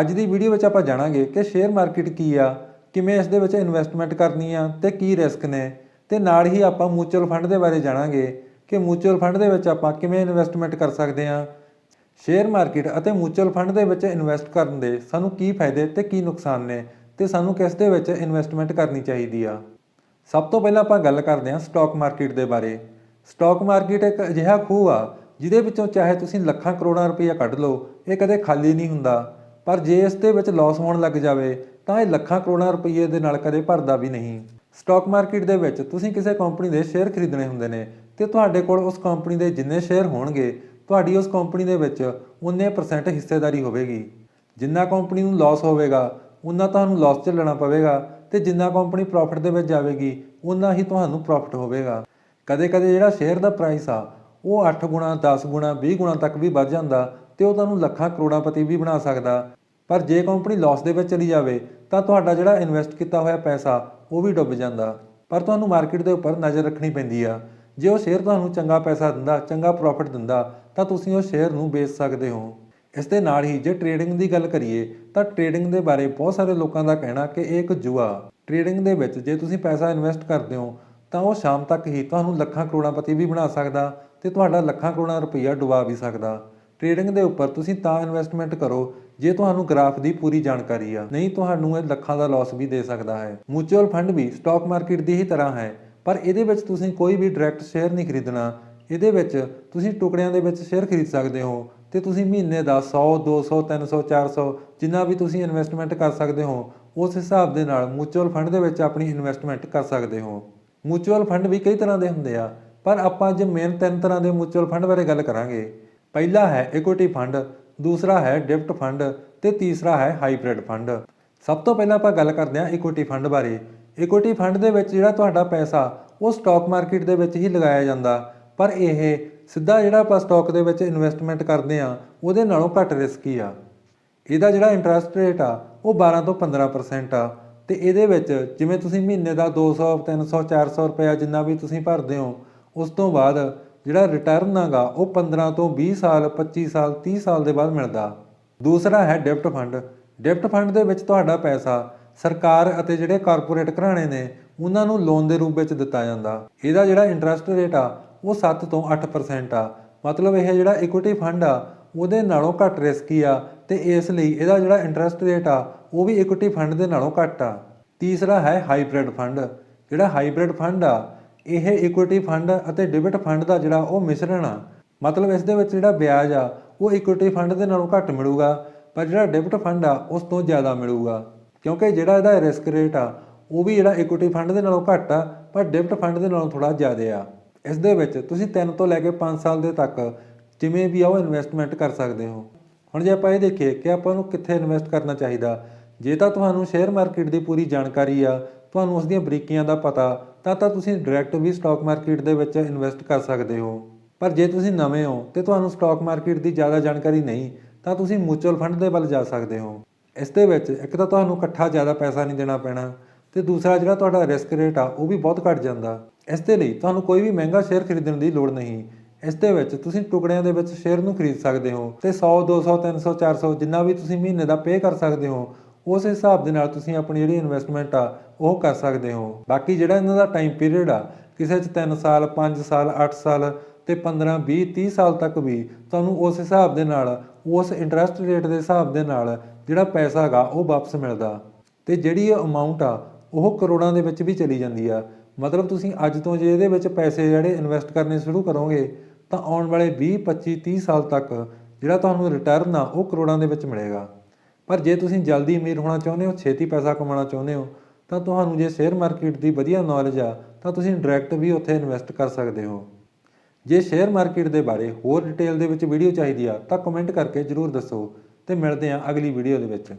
ਅੱਜ ਦੀ ਵੀਡੀਓ ਵਿੱਚ ਆਪਾਂ ਜਾਣਾਂਗੇ ਕਿ ਸ਼ੇਅਰ ਮਾਰਕੀਟ ਕੀ ਆ, ਕਿਵੇਂ ਇਸ ਦੇ ਵਿੱਚ ਇਨਵੈਸਟਮੈਂਟ ਕਰਨੀ ਆ ਤੇ ਕੀ ਰਿਸਕ ਨੇ ਤੇ ਨਾਲ ਹੀ ਆਪਾਂ ਮਿਊਚੁਅਲ ਫੰਡ ਦੇ ਬਾਰੇ ਜਾਣਾਂਗੇ ਕਿ ਮਿਊਚੁਅਲ ਫੰਡ ਦੇ ਵਿੱਚ ਆਪਾਂ ਕਿਵੇਂ ਇਨਵੈਸਟਮੈਂਟ ਕਰ ਸਕਦੇ ਆ। ਸ਼ੇਅਰ ਮਾਰਕੀਟ ਅਤੇ ਮਿਊਚੁਅਲ ਫੰਡ ਦੇ ਵਿੱਚ ਇਨਵੈਸਟ ਕਰਨ ਦੇ ਸਾਨੂੰ ਕੀ ਫਾਇਦੇ ਤੇ ਕੀ ਨੁਕਸਾਨ ਨੇ ਤੇ ਸਾਨੂੰ ਕਿਸ ਦੇ ਵਿੱਚ ਇਨਵੈਸਟਮੈਂਟ ਕਰਨੀ ਚਾਹੀਦੀ ਆ। ਸਭ ਤੋਂ ਪਹਿਲਾਂ ਆਪਾਂ ਗੱਲ ਕਰਦੇ ਹਾਂ ਸਟਾਕ ਮਾਰਕੀਟ ਦੇ ਬਾਰੇ। ਸਟਾਕ ਮਾਰਕੀਟ ਇੱਕ ਅਜਿਹਾ ਖੂਹ ਆ ਜਿਹਦੇ ਵਿੱਚੋਂ ਚਾਹੇ ਤੁਸੀਂ ਲੱਖਾਂ ਕਰੋੜਾਂ ਰੁਪਈਆ ਕੱਢ ਲਓ, ਇਹ ਕਦੇ ਖਾਲੀ ਨਹੀਂ ਹੁੰਦਾ। ਪਰ ਜੇ ਇਸ ਦੇ ਵਿੱਚ ਲਾਸ ਹੋਣ ਲੱਗ ਜਾਵੇ, ਤਾਂ ਇਹ ਲੱਖਾਂ ਕਰੋੜਾਂ ਰੁਪਈਏ ਦੇ ਨਾਲ ਕਦੇ ਭਰਦਾ ਵੀ ਨਹੀਂ। ਸਟਾਕ ਮਾਰਕੀਟ ਦੇ ਵਿੱਚ ਤੁਸੀਂ ਕਿਸੇ ਕੰਪਨੀ ਦੇ ਸ਼ੇਅਰ ਖਰੀਦਣੇ ਹੁੰਦੇ ਨੇ ਤੇ ਤੁਹਾਡੇ ਕੋਲ ਉਸ ਕੰਪਨੀ ਦੇ ਜਿੰਨੇ ਸ਼ੇਅਰ ਹੋਣਗੇ, ਤੁਹਾਡੀ ਉਸ ਕੰਪਨੀ ਦੇ ਵਿੱਚ ਉਨੇ ਪਰਸੈਂਟ ਹਿੱਸੇਦਾਰੀ ਹੋਵੇਗੀ। ਜਿੰਨਾ ਕੰਪਨੀ ਨੂੰ ਲਾਸ ਹੋਵੇਗਾ, ਉਨਾ ਤੁਹਾਨੂੰ ਲਾਸ ਝੱਲਣਾ ਪਵੇਗਾ ਤੇ ਜਿੰਨਾ ਕੰਪਨੀ ਪ੍ਰੋਫਿਟ ਦੇ ਵਿੱਚ ਜਾਵੇਗੀ, ਉਨਾ ਹੀ ਤੁਹਾਨੂੰ ਪ੍ਰੋਫਿਟ ਹੋਵੇਗਾ। ਕਦੇ-ਕਦੇ ਜਿਹੜਾ ਸ਼ੇਅਰ ਦਾ ਪ੍ਰਾਈਸ ਆ, ਉਹ 8 ਗੁਣਾ 10 ਗੁਣਾ 20 ਗੁਣਾ ਤੱਕ ਵੀ ਵੱਧ ਜਾਂਦਾ ਤੇ ਉਹ ਤੁਹਾਨੂੰ ਲੱਖਾਂ ਕਰੋੜਾਂਪਤੀ ਵੀ ਬਣਾ ਸਕਦਾ। ਪਰ ਜੇ ਕੰਪਨੀ ਲਾਸ ਦੇ ਵਿੱਚ ਚਲੀ ਜਾਵੇ, ਤਾਂ ਤੁਹਾਡਾ ਜਿਹੜਾ ਇਨਵੈਸਟ ਕੀਤਾ ਹੋਇਆ ਪੈਸਾ, ਉਹ ਵੀ ਡੁੱਬ ਜਾਂਦਾ। ਪਰ ਤੁਹਾਨੂੰ ਮਾਰਕੀਟ ਦੇ ਉੱਪਰ ਨਜ਼ਰ ਰੱਖਣੀ ਪੈਂਦੀ ਆ। ਜੇ ਉਹ ਸ਼ੇਅਰ ਤੁਹਾਨੂੰ ਚੰਗਾ ਪੈਸਾ ਦਿੰਦਾ, ਚੰਗਾ ਪ੍ਰੋਫਿਟ ਦਿੰਦਾ, ਤਾਂ ਤੁਸੀਂ ਉਹ ਸ਼ੇਅਰ ਨੂੰ ਵੇਚ ਸਕਦੇ ਹੋ। ਇਸ ਦੇ ਨਾਲ ਹੀ ਜੇ ਟ੍ਰੇਡਿੰਗ ਦੀ ਗੱਲ ਕਰੀਏ, ਤਾਂ ਟ੍ਰੇਡਿੰਗ ਦੇ ਬਾਰੇ ਬਹੁਤ ਸਾਰੇ ਲੋਕਾਂ ਦਾ ਕਹਿਣਾ ਕਿ ਇਹ ਇੱਕ ਜੂਆ। ਟ੍ਰੇਡਿੰਗ ਦੇ ਵਿੱਚ ਜੇ ਤੁਸੀਂ ਪੈਸਾ ਇਨਵੈਸਟ ਕਰਦੇ ਹੋ, ਤਾਂ ਉਹ ਸ਼ਾਮ ਤੱਕ ਹੀ ਤੁਹਾਨੂੰ ਲੱਖਾਂ ਕਰੋੜਾਂ ਕਰੋੜਾਂਪਤੀ ਵੀ ਬਣਾ ਸਕਦਾ ਤੇ ਤੁਹਾਡਾ ਲੱਖਾਂ ਕਰੋੜਾਂ ਰੁਪਈਆ ਡੁਬਾ ਵੀ ਸਕਦਾ। ਟ੍ਰੇਡਿੰਗ ਦੇ ਉੱਪਰ ਤੁਸੀਂ ਤਾਂ ਇਨਵੈਸਟਮੈਂਟ ਕਰੋ, ਜੇ ਤੁਹਾਨੂੰ ਗ੍ਰਾਫ ਦੀ ਪੂਰੀ ਜਾਣਕਾਰੀ ਆ। ਨਹੀਂ, ਤੁਹਾਨੂੰ ਇਹ ਲੱਖਾਂ ਦਾ ਲਾਸ ਵੀ ਦੇ ਸਕਦਾ ਹੈ। ਮਿਊਚੁਅਲ ਫੰਡ ਵੀ ਸਟਾਕ ਮਾਰਕੀਟ ਦੀ ਹੀ ਤਰ੍ਹਾਂ ਹੈ। ਪਰ ਇਹਦੇ ਵਿੱਚ ਤੁਸੀਂ ਕੋਈ ਵੀ ਡਾਇਰੈਕਟ ਸ਼ੇਅਰ ਨਹੀਂ ਖਰੀਦਣਾ। ਇਹਦੇ ਵਿੱਚ ਤੁਸੀਂ ਟੁਕੜਿਆਂ ਦੇ ਵਿੱਚ ਸ਼ੇਅਰ ਖਰੀਦ ਸਕਦੇ ਹੋ ਤੇ ਤੁਸੀਂ ਮਹੀਨੇ ਦਾ 100 200 300 400 ਜਿੰਨਾ ਵੀ ਤੁਸੀਂ ਇਨਵੈਸਟਮੈਂਟ ਕਰ ਸਕਦੇ ਹੋ, ਉਸ ਹਿਸਾਬ ਦੇ ਨਾਲ ਮਿਊਚੁਅਲ ਫੰਡ ਦੇ ਵਿੱਚ ਆਪਣੀ ਇਨਵੈਸਟਮੈਂਟ ਕਰ ਸਕਦੇ ਹੋ। ਮਿਊਚੁਅਲ ਫੰਡ ਵੀ ਕਈ ਤਰ੍ਹਾਂ ਦੇ ਹੁੰਦੇ ਆ, ਪਰ ਆਪਾਂ ਅੱਜ ਮੇਨ ਤਿੰਨ ਤਰ੍ਹਾਂ ਦੇ ਮਿਊਚੁਅਲ ਫੰਡ ਬਾਰੇ ਗੱਲ ਕਰਾਂਗੇ ਪਹਿਲਾ ਹੈ ਇਕੁਇਟੀ ਫੰਡ ਦੂਸਰਾ ਹੈ ਡਿਫਟ ਫੰਡ ਤੇ ਤੀਸਰਾ ਹੈ ਹਾਈਬ੍ਰਿਡ ਫੰਡ ਸਭ ਤੋਂ ਪਹਿਲਾਂ ਆਪਾਂ ਗੱਲ ਕਰਦੇ ਹਾਂ ਇਕੁਇਟੀ ਫੰਡ ਬਾਰੇ। ਇਕੁਇਟੀ ਫੰਡ ਦੇ ਵਿੱਚ ਜਿਹੜਾ ਤੁਹਾਡਾ ਪੈਸਾ, ਉਹ ਸਟਾਕ ਮਾਰਕੀਟ ਦੇ ਵਿੱਚ ਹੀ ਲਗਾਇਆ ਜਾਂਦਾ। ਪਰ ਇਹ ਸਿੱਧਾ ਜਿਹੜਾ ਆਪਾਂ ਸਟਾਕ ਦੇ ਵਿੱਚ ਇਨਵੈਸਟਮੈਂਟ ਕਰਦੇ ਆ ਉਹਦੇ ਨਾਲੋਂ ਘੱਟ ਰਿਸਕੀ ਆ। ਇਹਦਾ ਜਿਹੜਾ ਇੰਟਰਸਟ ਰੇਟ ਆ, ਉਹ 12 ਤੋਂ 15% ਆ। ਤੇ ਇਹਦੇ ਵਿੱਚ ਜਿਵੇਂ ਤੁਸੀਂ ਮਹੀਨੇ ਦਾ 200 300 400 ਰੁਪਏ ਜਿੰਨਾ ਵੀ ਤੁਸੀਂ ਭਰਦੇ ਹੋ, ਉਸ ਤੋਂ ਬਾਅਦ ਜਿਹੜਾ ਰਿਟਰਨ ਆਗਾ ਉਹ 15 ਤੋਂ 20 ਸਾਲ 25 ਸਾਲ 30 ਸਾਲ ਦੇ ਬਾਅਦ ਮਿਲਦਾ। ਦੂਸਰਾ ਹੈ ਡਿਪਟ ਫੰਡ ਡਿਪਟ ਫੰਡ ਦੇ ਵਿੱਚ ਤੁਹਾਡਾ ਪੈਸਾ ਸਰਕਾਰ ਅਤੇ ਜਿਹੜੇ ਕਾਰਪੋਰੇਟ ਘਰਾਣੇ ਨੇ, ਉਹਨਾਂ ਨੂੰ ਲੋਨ ਦੇ ਰੂਪ ਵਿੱਚ ਦਿੱਤਾ ਜਾਂਦਾ। ਇਹਦਾ ਜਿਹੜਾ ਇੰਟਰਸਟ ਰੇਟ ਆ, ਉਹ 7 ਤੋਂ 8% ਆ। ਮਤਲਬ ਇਹ ਜਿਹੜਾ ਇਕੁਇਟੀ ਫੰਡ ਆ, ਉਹਦੇ ਨਾਲੋਂ ਘੱਟ ਰਿਸਕੀ ਆ ਤੇ ਇਸ ਲਈ ਇਹਦਾ ਜਿਹੜਾ ਇੰਟਰਸਟ ਰੇਟ ਆ, ਉਹ ਵੀ ਇਕੁਇਟੀ ਫੰਡ ਦੇ ਨਾਲੋਂ ਘੱਟ ਆ। ਤੀਸਰਾ ਹੈ ਹਾਈਬ੍ਰਿਡ ਫੰਡ ਜਿਹੜਾ ਹਾਈਬ੍ਰਿਡ ਫੰਡ ਆ ਇਹ ਇਕੁਇਟੀ ਫੰਡ ਅਤੇ ਡਿਬਿਟ ਫੰਡ ਦਾ ਜਿਹੜਾ ਉਹ ਮਿਸ਼ਰਣ ਆ। ਮਤਲਬ ਇਸ ਦੇ ਵਿੱਚ ਜਿਹੜਾ ਵਿਆਜ ਆ, ਉਹ ਇਕੁਇਟੀ ਫੰਡ ਦੇ ਨਾਲੋਂ ਘੱਟ ਮਿਲੂਗਾ, ਪਰ ਜਿਹੜਾ ਡਿਬਿਟ ਫੰਡ ਆ, ਉਸ ਤੋਂ ਜ਼ਿਆਦਾ ਮਿਲੂਗਾ। ਕਿਉਂਕਿ ਜਿਹੜਾ ਇਹਦਾ ਰਿਸਕ ਰੇਟ ਆ, ਉਹ ਵੀ ਜਿਹੜਾ ਇਕੁਇਟੀ ਫੰਡ ਦੇ ਨਾਲੋਂ ਘੱਟ ਆ, ਪਰ ਡਿਬਿਟ ਫੰਡ ਦੇ ਨਾਲੋਂ ਥੋੜਾ ਜ਼ਿਆਦਾ ਆ। ਇਸ ਦੇ ਵਿੱਚ ਤੁਸੀਂ 3 ਤੋਂ ਲੈ ਕੇ 5 ਸਾਲ ਦੇ ਤੱਕ ਜਿਵੇਂ ਵੀ ਆ ਉਹ ਇਨਵੈਸਟਮੈਂਟ ਕਰ ਸਕਦੇ ਹੋ। ਹੁਣ ਜੇ ਆਪਾਂ ਇਹ ਦੇਖੀਏ ਕਿ ਆਪਾਂ ਨੂੰ ਕਿੱਥੇ ਇਨਵੈਸਟ ਕਰਨਾ ਚਾਹੀਦਾ, ਜੇ ਤਾਂ ਤੁਹਾਨੂੰ ਸ਼ੇਅਰ ਮਾਰਕੀਟ ਦੀ ਪੂਰੀ ਜਾਣਕਾਰੀ ਆ, ਤੁਹਾਨੂੰ ਉਸ ਦੀਆਂ ਬਰੀਕੀਆਂ ਦਾ ਪਤਾ ਤਾਂ ਤਾਂ ਤੁਸੀਂ ਡਾਇਰੈਕਟ ਵੀ ਸਟਾਕ ਮਾਰਕੀਟ ਦੇ ਵਿੱਚ ਇਨਵੈਸਟ ਕਰ ਸਕਦੇ ਹੋ। ਪਰ ਜੇ ਤੁਸੀਂ ਨਵੇਂ ਹੋ ਤੇ ਤੁਹਾਨੂੰ ਸਟਾਕ ਮਾਰਕੀਟ ਦੀ ਜ਼ਿਆਦਾ ਜਾਣਕਾਰੀ ਨਹੀਂ, ਤਾਂ ਤੁਸੀਂ ਮਿਊਚੁਅਲ ਫੰਡ ਦੇ ਵੱਲ ਜਾ ਸਕਦੇ ਹੋ। ਇਸ ਦੇ ਵਿੱਚ ਇੱਕ ਤਾਂ ਤੁਹਾਨੂੰ ਇਕੱਠਾ ਜ਼ਿਆਦਾ ਪੈਸਾ ਨਹੀਂ ਦੇਣਾ ਪੈਣਾ ਤੇ ਦੂਸਰਾ ਜਿਹੜਾ ਤੁਹਾਡਾ ਰਿਸਕ ਰੇਟ ਆ, ਉਹ ਵੀ ਬਹੁਤ ਘੱਟ ਜਾਂਦਾ। ਇਸ ਦੇ ਲਈ ਤੁਹਾਨੂੰ ਕੋਈ ਵੀ ਮਹਿੰਗਾ ਸ਼ੇਅਰ ਖਰੀਦਣ ਦੀ ਲੋੜ ਨਹੀਂ। ਇਸ ਦੇ ਵਿੱਚ ਤੁਸੀਂ ਟੁਕੜਿਆਂ ਦੇ ਵਿੱਚ ਸ਼ੇਅਰ ਨੂੰ ਖਰੀਦ ਸਕਦੇ ਹੋ ਤੇ 100 200 300 400 ਜਿੰਨਾ ਵੀ ਤੁਸੀਂ ਮਹੀਨੇ ਦਾ ਪੇ ਕਰ ਸਕਦੇ ਹੋ ਉਸ ਹਿਸਾਬ ਦੇ ਨਾਲ ਤੁਸੀਂ ਆਪਣੀ ਜਿਹੜੀ ਇਨਵੈਸਟਮੈਂਟ ਆ, ਉਹ ਕਰ ਸਕਦੇ ਹੋ। ਬਾਕੀ ਜਿਹੜਾ ਇਹਨਾਂ ਦਾ ਟਾਈਮ ਪੀਰੀਅਡ ਆ, ਕਿਸੇ 'ਚ 3 ਸਾਲ 5 ਸਾਲ 8 ਸਾਲ ਤੇ 15 20 30 ਸਾਲ ਤੱਕ ਵੀ ਤੁਹਾਨੂੰ ਉਸ ਹਿਸਾਬ ਦੇ ਨਾਲ, ਉਸ ਇੰਟਰਸਟ ਰੇਟ ਦੇ ਹਿਸਾਬ ਦੇ ਨਾਲ ਜਿਹੜਾ ਪੈਸਾ ਹੈਗਾ, ਉਹ ਵਾਪਸ ਮਿਲਦਾ। ਤੇ ਜਿਹੜੀ ਅਮਾਉਂਟ ਆ, ਉਹ ਕਰੋੜਾਂ ਦੇ ਵਿੱਚ ਵੀ ਚਲੀ ਜਾਂਦੀ ਆ। ਮਤਲਬ ਤੁਸੀਂ ਅੱਜ ਤੋਂ ਜੇ ਇਹਦੇ ਵਿੱਚ ਪੈਸੇ ਜਿਹੜੇ ਇਨਵੈਸਟ ਕਰਨੇ ਸ਼ੁਰੂ ਕਰੋਗੇ, ਤਾਂ ਆਉਣ ਵਾਲੇ 20 25 30 ਸਾਲ ਤੱਕ ਜਿਹੜਾ ਤੁਹਾਨੂੰ ਰਿਟਰਨ ਆ, ਉਹ ਕਰੋੜਾਂ ਦੇ ਵਿੱਚ ਮਿਲੇਗਾ। ਪਰ ਜੇ ਤੁਸੀਂ ਜਲਦੀ ਅਮੀਰ ਹੋਣਾ ਚਾਹੁੰਦੇ ਹੋ, ਛੇਤੀ ਪੈਸਾ ਕਮਾਉਣਾ ਚਾਹੁੰਦੇ ਹੋ, ਤਾਂ ਤੁਹਾਨੂੰ ਜੇ ਸ਼ੇਅਰ ਮਾਰਕੀਟ ਦੀ ਵਧੀਆ ਨੌਲੇਜ ਆ, ਤਾਂ ਤੁਸੀਂ ਡਾਇਰੈਕਟ ਵੀ ਉੱਥੇ ਇਨਵੈਸਟ ਕਰ ਸਕਦੇ ਹੋ। ਜੇ ਸ਼ੇਅਰ ਮਾਰਕੀਟ ਦੇ ਬਾਰੇ ਹੋਰ ਡਿਟੇਲ ਦੇ ਵਿੱਚ ਵੀਡੀਓ ਚਾਹੀਦੀ ਆ, ਤਾਂ ਕਮੈਂਟ ਕਰਕੇ ਜਰੂਰ ਦੱਸੋ। ਤੇ ਮਿਲਦੇ ਹਾਂ ਅਗਲੀ ਵੀਡੀਓ ਦੇ ਵਿੱਚ।